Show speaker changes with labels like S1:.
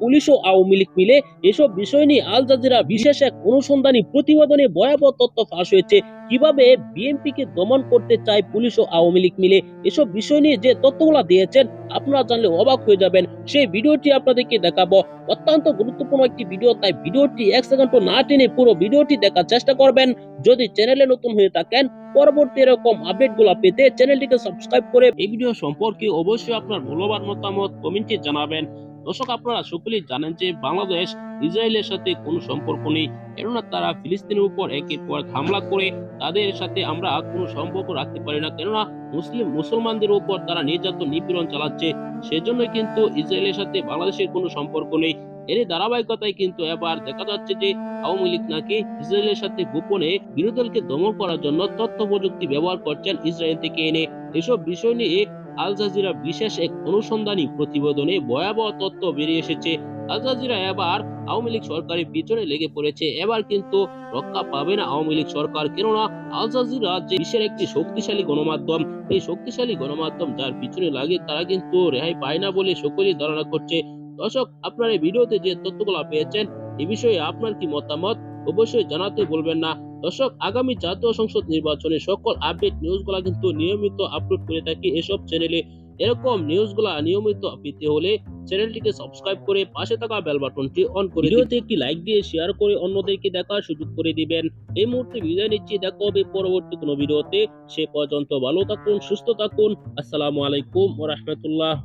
S1: Police ও আওয়ামী লীগ মিলে এসব বিষয় নিয়ে আল জাজিরা বিশেষ এক অনুসন্ধানী প্রতিবেদনে ভয়াবহ তথ্য ফাঁস হয়েছে। কীভাবে বিএনপি কে দমন করতে চায় পুলিশ ও আওয়ামী লীগ মিলে? এসব বিষয় নিয়ে যে তথ্যগুলো দিয়েছেন, আপনারা জানলে অবাক হয়ে যাবেন। সেই ভিডিওটি আপনাদেরকে দেখাবো। অত্যন্ত গুরুত্বপূর্ণ একটি ভিডিও, তাই ভিডিওটি এক সেকেন্ড না টেনে পুরো ভিডিওটি দেখার চেষ্টা করবেন। যদি চ্যানেলে নতুন হয়ে থাকেন, পরবর্তী এরকম আপডেটগুলো পেতে চ্যানেলটিকে সাবস্ক্রাইব করে এই ভিডিও সম্পর্কে অবশ্যই আপনার মূল্যবান মতামত কমেন্টে জানাবেন। দর্শক, আপনারা সকলেই জানেন যে বাংলাদেশ ইসরায়েলের সাথে কোনো সম্পর্ক নেই। কেননা তারা ফিলিস্তিনের উপর একের পর হামলা করে তাদের সাথে আমরা কোনো সম্পর্ক রাখতে পারি না। কেননা মুসলিম, মুসলমানদের উপর তারা নির্যাতন, নিপীড়ন চালাচ্ছে। সেজন্য কিন্তু ইসরায়েলের সাথে বাংলাদেশের কোনো সম্পর্ক নেই। এর ধারাবাহিকতায় কিন্তু এবার দেখা যাচ্ছে যে আওয়ামী লীগ নাকি ইসরায়েলের সাথে গোপনে বিরোধী দলকে দমন করার জন্য তথ্য প্রযুক্তি ব্যবহার করছেন ইসরায়েল থেকে এনে। এসব বিষয় নিয়ে আল জাজিরা বিশেষ এক অনুসন্ধানী প্রতিবেদনে ভয়াবহ তথ্য বেরিয়ে এসেছে। আল জাজিরা এবার আওয়ামী লীগ সরকারের পিছনে লেগে পড়েছে। এবার কিন্তু রক্ষা পাবে না আওয়ামী লীগ সরকার। কেননা আল জাজিরা যে বিশ্বের একটি শক্তিশালী গণমাধ্যম, এই শক্তিশালী গণমাধ্যম যার পিছনে লাগে তারা কিন্তু রেহাই পায় না বলে সকলেই ধারণা করছে। দর্শক, আপনার এই ভিডিওতে যে তথ্যগুলো পেয়েছেন, এ বিষয়ে আপনার কি মতামত? অবশ্যই জানাতে বলবেন না। দর্শক, আগামী জাতীয় সংসদ নির্বাচনে সকল আপডেট নিউজগুলো কিন্তু নিয়মিত আপলোড করে থাকি এসব চ্যানেলে। এরকম নিউজগুলো নিয়মিত পেতে হলে চ্যানেলটিকে সাবস্ক্রাইব করে পাশে থাকা বেল বাটনটি অন করে ভিডিওতে একটি লাইক দিয়ে শেয়ার করে অন্যদেরকে দেখার সুযোগ করে দিবেন। এই মুহূর্তে বিদায় নিচ্ছি। দেখা হবে পরবর্তী কোনো ভিডিওতে। সে পর্যন্ত ভালো থাকুন, সুস্থ থাকুন। আসসালামু আলাইকুম ওয়া রাহমাতুল্লাহ।